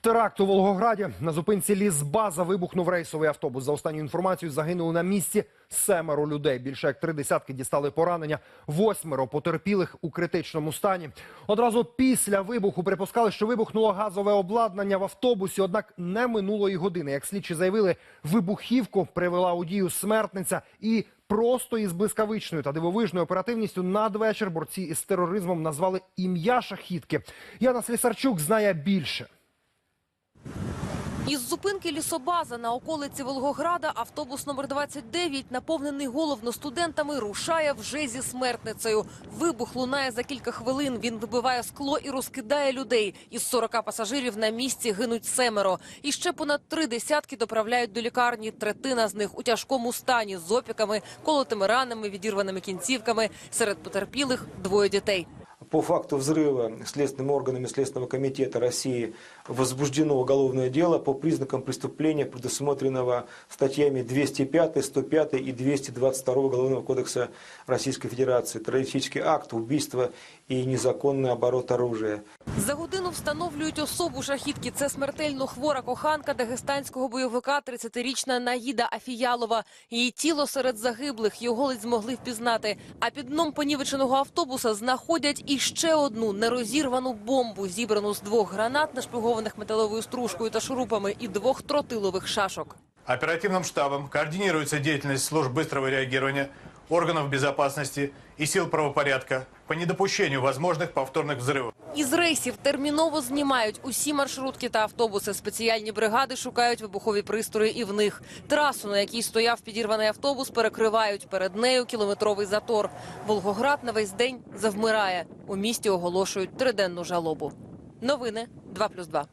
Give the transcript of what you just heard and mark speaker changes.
Speaker 1: Теракт у Волгограді на зупинці лісбаза вибухнув рейсовий автобус. За останньою інформацією загинули на місці семеро людей. Більше як три десятки дістали поранення. Восьмеро потерпілих у критичному стані. Одразу після вибуху припускали, що вибухнуло газове обладнання в автобусі. Однак не минуло і години. Як слідчі заявили, вибухівку привела у дію смертниця і. Просто із блискавичною та дивовижною оперативністю надвечір борці із тероризмом назвали ім'я шахідки. Яна Слісарчук знає більше.
Speaker 2: Із зупинки лісобаза на околиці Волгограда автобус номер 29, наповнений головно студентами, рушає вже зі смертницею. Вибух лунає за кілька хвилин. Він вибиває скло і розкидає людей. Із 40 пасажирів на місці гинуть семеро. І ще понад три десятки доправляють до лікарні. Третина з них у тяжкому стані з опіками, колотими ранами, відірваними кінцівками. Серед потерпілих двоє дітей.
Speaker 3: По факту взрыва следственными органами Следственного комитета России возбуждено уголовное дело по признакам преступления, предусмотренного статьями 205, 105 и 222 Уголовного кодекса Российской Федерации. Террористический акт, убийство и незаконный оборот оружия.
Speaker 2: За годину встановлюють особу шахідки. Це смертельно хвора коханка дагестанського бойовика, 30-річна Наїда Афіялова. Її тіло серед загиблих його ледь змогли впізнати. А під дном понівеченого автобуса знаходять іще одну нерозірвану бомбу, зібрану з двох гранат, нашпигованих металовою стружкою та шурупами, і двох тротилових шашок.
Speaker 4: Оперативным штабом координируется деятельность служб быстрого реагирования, органов безопасности и сил правопорядка по недопущению возможных повторных взрывов.
Speaker 2: Із рейсів терміново знімають усі маршрутки та автобуси. Спеціальні бригади шукають вибухові пристрої і в них. Трасу, на якій стояв підірваний автобус, перекривають. Перед нею кілометровий затор. Волгоград на весь день завмирає. У місті оголошують триденну жалобу. Новини 2+,2.